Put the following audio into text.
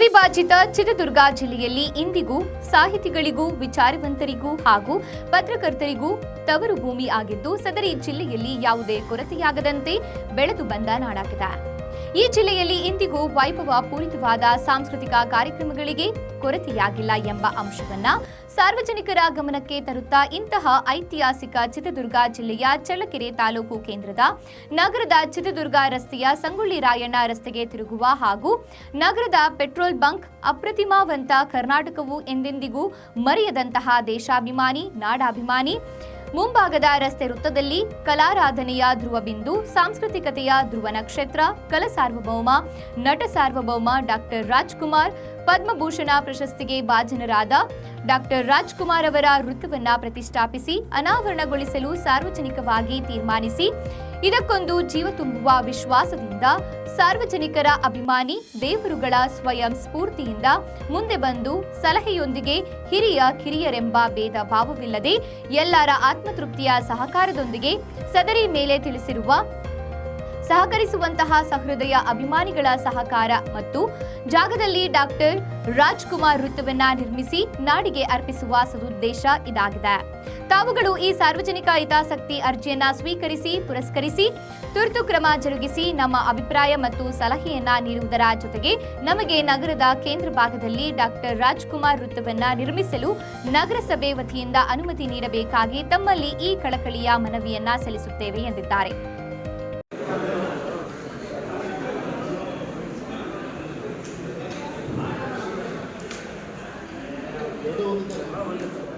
ವಿರಚಿತ ಚಿತ್ರದುರ್ಗ ಜಿಲ್ಲೆಯಲ್ಲಿ ಇಂದಿಗೂ ಸಾಹಿತಿಗಳಿಗೂ, ವಿಚಾರವಂತರಿಗೂ ಹಾಗೂ ಪತ್ರಕರ್ತರಿಗೂ ತವರು ಭೂಮಿ ಆಗಿದ್ದು, ಸದರಿ ಜಿಲ್ಲೆಯಲ್ಲಿ ಯಾವುದೇ ಕೊರತೆಯಾಗದಂತೆ ಬೆಳೆದು ಬಂದ ನಾಡಾಗಿದೆ. ಈ ಜಿಲ್ಲೆಯಲ್ಲಿ ಇಂದಿಗೂ ವೈಭವ ಪೂರಿತವಾದ ಸಾಂಸ್ಕೃತಿಕ ಕಾರ್ಯಕ್ರಮಗಳಿಗೆ ಕೊರತೆಯಾಗಿಲ್ಲ ಎಂಬ ಅಂಶವನ್ನ ಸಾರ್ವಜನಿಕರ ಗಮನಕ್ಕೆ ತರುತ್ತಾ ಇಂತಹ ಐತಿಹಾಸಿಕ ಚಿತ್ರದುರ್ಗ ಜಿಲ್ಲೆಯ ಚಳ್ಳಕೆರೆ ತಾಲೂಕು ಕೇಂದ್ರದ ನಗರದ ಚಿತ್ರದುರ್ಗ ರಸ್ತೆಯ ಸಂಗೊಳ್ಳಿ ರಾಯಣ್ಣ ರಸ್ತೆಗೆ ತಿರುಗುವ ಹಾಗೂ ನಗರದ ಪೆಟ್ರೋಲ್ ಬಂಕ್ ಅಪ್ರತಿಮಾವಂತ ಕರ್ನಾಟಕವು ಎಂದೆಂದಿಗೂ ಮರೆಯದಂತಹ ದೇಶಾಭಿಮಾನಿ, ನಾಡಾಭಿಮಾನಿ ಮುಂಭಾಗದ ರಸ್ತೆ ವೃತ್ತದಲ್ಲಿ ಕಲಾರಾಧನೆಯ ಧ್ರುವಬಿಂದು ಸಾಂಸ್ಕೃತಿಕತೆಯ ಧ್ರುವ ನಕ್ಷತ್ರ ಕಲಾ ಸಾರ್ವಭೌಮ ನಟ ಸಾರ್ವಭೌಮ ಡಾಕ್ಟರ್ ರಾಜ್ಕುಮಾರ್ ಪದ್ಮಭೂಷಣ ಪ್ರಶಸ್ತಿಗೆ ಭಾಜನರಾದ ಡಾಕ್ಟರ್ ರಾಜ್ಕುಮಾರ್ ಅವರ ವೃತ್ತವನ್ನ ಪ್ರತಿಷ್ಠಾಪಿಸಿ, ಅನಾವರಣಗೊಳಿಸಲು ಸಾರ್ವಜನಿಕವಾಗಿ ತೀರ್ಮಾನಿಸಿ, ಇದಕ್ಕೊಂದು ಜೀವ ತುಂಬುವ ವಿಶ್ವಾಸದಿಂದ ಸಾರ್ವಜನಿಕರ ಅಭಿಮಾನಿ, ದೇವರುಗಳ ಸ್ವಯಂ ಸ್ಫೂರ್ತಿಯಿಂದ ಮುಂದೆ ಬಂದು ಸಲಹೆಯೊಂದಿಗೆ ಹಿರಿಯ ಕಿರಿಯರೆಂಬ ಭೇದ ಭಾವವಿಲ್ಲದೆ ಎಲ್ಲರ ಆತ್ಮತೃಪ್ತಿಯ ಸಹಕಾರದೊಂದಿಗೆ ಸದರಿ ಮೇಲೆ ತಿಳಿಸಿರುವ ಸಹಕರಿಸುವಂತಹ ಸಹೃದಯ ಅಭಿಮಾನಿಗಳ ಸಹಕಾರ ಮತ್ತು ಜಾಗದಲ್ಲಿ ಡಾಕ್ಟರ್ ರಾಜ್ಕುಮಾರ್ ವೃತ್ತವನ್ನ ನಿರ್ಮಿಸಿ ನಾಡಿಗೆ ಅರ್ಪಿಸುವ ಸದುದ್ದೇಶ ಇದಾಗಿದೆ. ತಾವುಗಳು ಈ ಸಾರ್ವಜನಿಕ ಹಿತಾಸಕ್ತಿ ಅರ್ಜಿಯನ್ನ ಸ್ವೀಕರಿಸಿ, ಪುರಸ್ಕರಿಸಿ, ತುರ್ತು ಕ್ರಮ ಜರುಗಿಸಿ ನಮ್ಮ ಅಭಿಪ್ರಾಯ ಮತ್ತು ಸಲಹೆಯನ್ನ ನೀಡುವುದರ ಜೊತೆಗೆ ನಮಗೆ ನಗರದ ಕೇಂದ್ರ ಭಾಗದಲ್ಲಿ ಡಾಕ್ಟರ್ ರಾಜ್ಕುಮಾರ್ ವೃತ್ತವನ್ನ ನಿರ್ಮಿಸಲು ನಗರಸಭೆ ವತಿಯಿಂದ ಅನುಮತಿ ನೀಡಬೇಕಾಗಿ ತಮ್ಮಲ್ಲಿ ಈ ಕಳಕಳಿಯ ಮನವಿಯನ್ನ ಸಲ್ಲಿಸುತ್ತೇವೆ ಎಂದಿದ್ದಾರೆ. ¿Dónde está